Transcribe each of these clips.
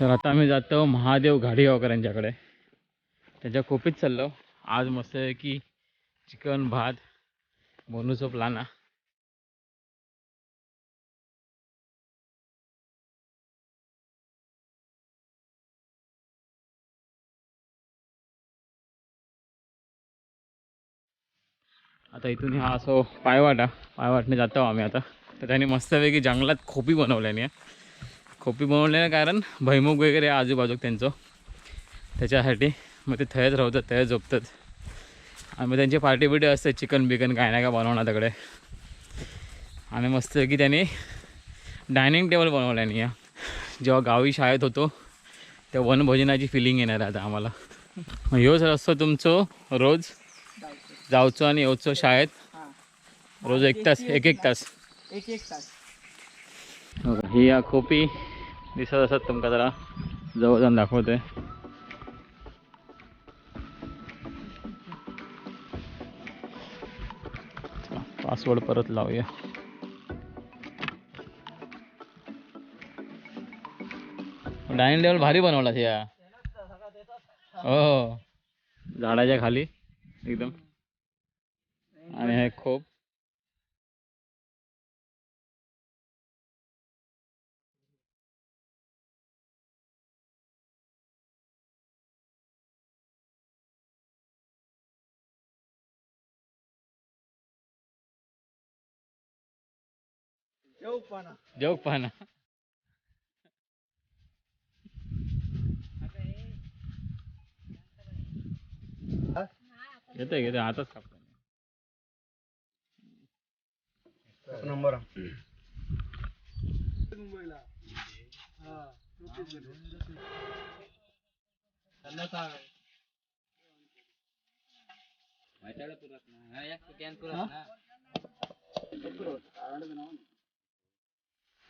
तर आता आम्ही जातो महादेव घाडीगावकर यांच्याकडे त्यांच्या खोपीत चाललो. आज मस्त आहे की चिकन भात बोनूचो प्लान आता इथून हा असो पायवाट. पायवाटने जातो आम्ही आता. तर त्यांनी मस्तपैकी जंगलात खोपी बनवल्याने. खोपी बनवल्याने कारण भैमुख वगैरे आजूबाजू त्यांचं. त्याच्यासाठी मग ते थयच राहतात थयच झोपतात. आणि मग त्यांची पार्टी बिटी असते चिकन बिकन काय नाही का बनवणार तिकडे आणि मस्त की त्यांनी डायनिंग टेबल बनवल्याने या. जेव्हा गावी शाळेत होतो त्या वनभोजनाची फिलिंग येणार आता आम्हाला. मग ह्योच असतो तुमचं रोज जावचो आणि येवचो शाळेत? रोज एक तास एक एक तास. एक एक तास. हो? ही खोपी दिसत असत तुमका जरा. जवळ जाऊन दाखवतोय. पासवर्ड परत लावूया. डायनिंग टेबल भारी बनवला या. हो. झाडाच्या खाली एकदम. आणि हे खूप येऊ पण जोक पाहा ना येतोय घेतोय हातच कापतो नंबर मुंबईला हा त्यांना सांग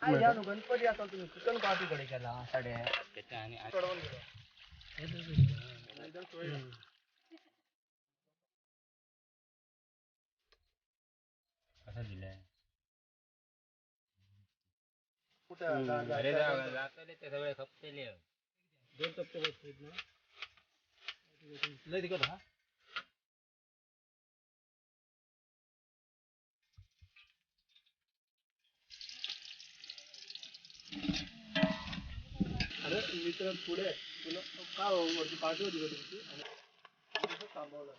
गणपती आता तुम्ही. चिकन पार्टी कडे केला साड्या. कडवून गेलो. कुठं जा- जा- जा- दोन टप्पे बसलेत ना? लय तिकट हा? पुढे तुला का हो, वरती पार्टी होती आणि थांबवलं.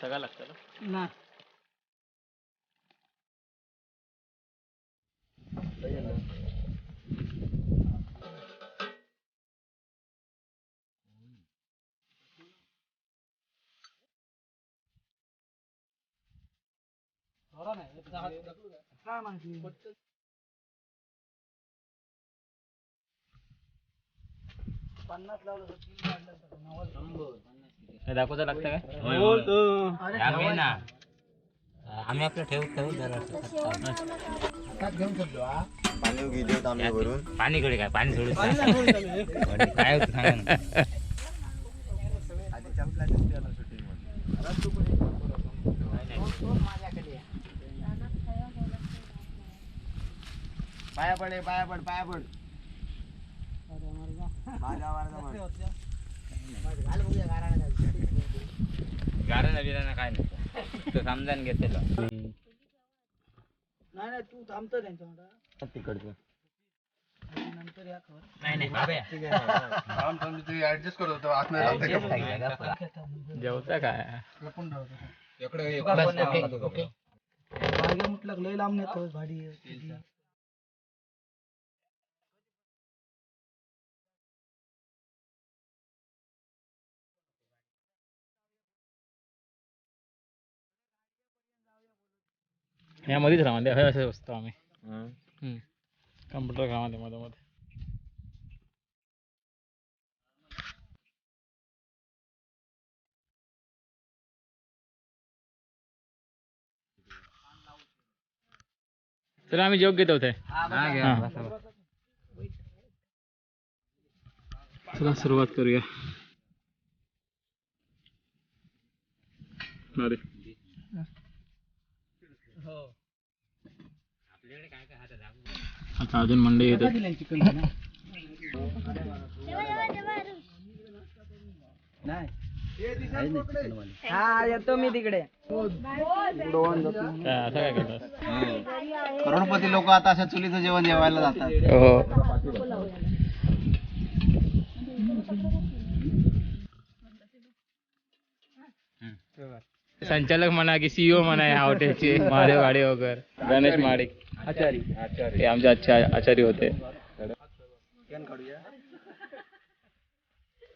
सगळं लागतं ना. ना. पन्नास लावलं तर तीन काढलं तर नव्वद. हे दाखवता लागतं काय अरे आम्ही ना. आम्ही आपलं ठेवू ठेवू जरा. पाणी गेले तांबे भरून पाणी कडे काय पाणी सोडून पाणी नाही. काय होतं सांगा ना. पाया पडे पाया पड पाया पड अरे अमर जा. माझ्या आवाजात पड. घाल बघूया गाराला घाल. गारा बिरा ना काय नाही तो समजान घेतलेलं नाही नाही तू थांबतो त्यांच्या तिकडचं नंतर या खबर नाही नाही जेवता काय लपून ठेवतो बागे म्हटलं लय लांब नेतो भाडी यामध्येच राहते हे असे बसतो आम्ही. हं. कम्प्युटर कामामध्ये मध्ये मध्ये. चला आम्ही जेव घेतो होते बसा. चला सुरुवात करूया. अरे आता अजून मंडई येतात. हा येतो मी तिकडे. करोडपती लोक आता अशा चुलीचं जेवण जेवायला जातात. संचालक म्हणा की सीईओ म्हणा या हॉटेलचे. महादेव गाडेवकर गणेश माडिक. आचारी. हे आमचे अच्छा आचार्य होते.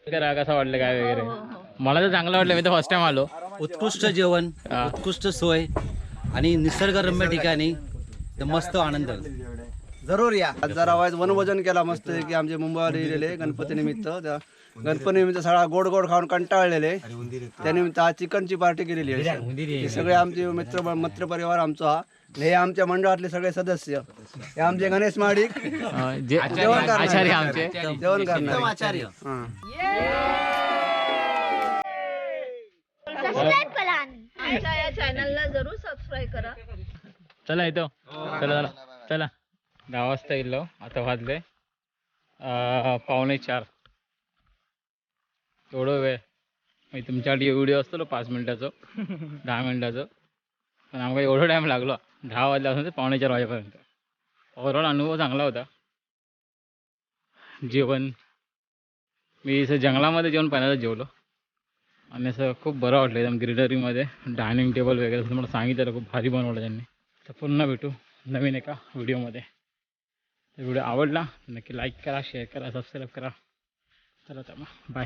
करा कसं वाटलं काय वगैरे? मला तर चांगलं वाटलं मी तर फर्स्ट टाइम आलो. उत्कृष्ट जेवण हा. उत्कृष्ट सोय आणि निसर्गरम्य ठिकाणी तर मस्त आनंद. जरूर या. आज जरा वाईज वनभोजन केला मस्त की आमचे मुंबईवाले गेलेले गणपती निमित्त. त्या गणपती निमित्त सगळा गोड गोड खाऊन कंटाळलेले. त्यानिमित्त आज चिकनची पार्टी केलेली आहे. हे सगळे आमचे मित्र मित्र परिवार आमचा हा. हे आमच्या मंडळातले सगळे सदस्य. हे आमचे गणेश महाडिक अं, जे आचार्य. आमचे. जेवण करणार. आचार्य हां. सबस्क्राईब करा आमच्या या चॅनलला जरूर सबस्क्राईब करा. चला येतो चला चला. चला. दहा वाजता येलो आता वाजले. पावणे चार. एवढं वेळ. म्हणजे तुमच्यासाठी व्हिडिओ असतो पाच मिनिटाचं. दहा मिनिटाचं. पण आम्हाला एवढं टाईम लागलो. दहा वाजल्यापासून ते पावणे चार वाजेपर्यंत. ओव्हरऑल अनुभव चांगला होता. जेवण. मी असं जंगलामध्ये जेवण पहिल्यांदा जेवलो. आणि असं खूप बरं वाटलं एकदम ग्रीनरीमध्ये डायनिंग टेबल वगैरे असं मला सांगितलं खूप भारी बनवलं त्यांनी. तर पुन्हा भेटू नवीन एका व्हिडिओमध्ये व्हिडिओ आवडला नक्की लाईक करा शेअर करा सबस्क्राईब करा. चला तर मग बाय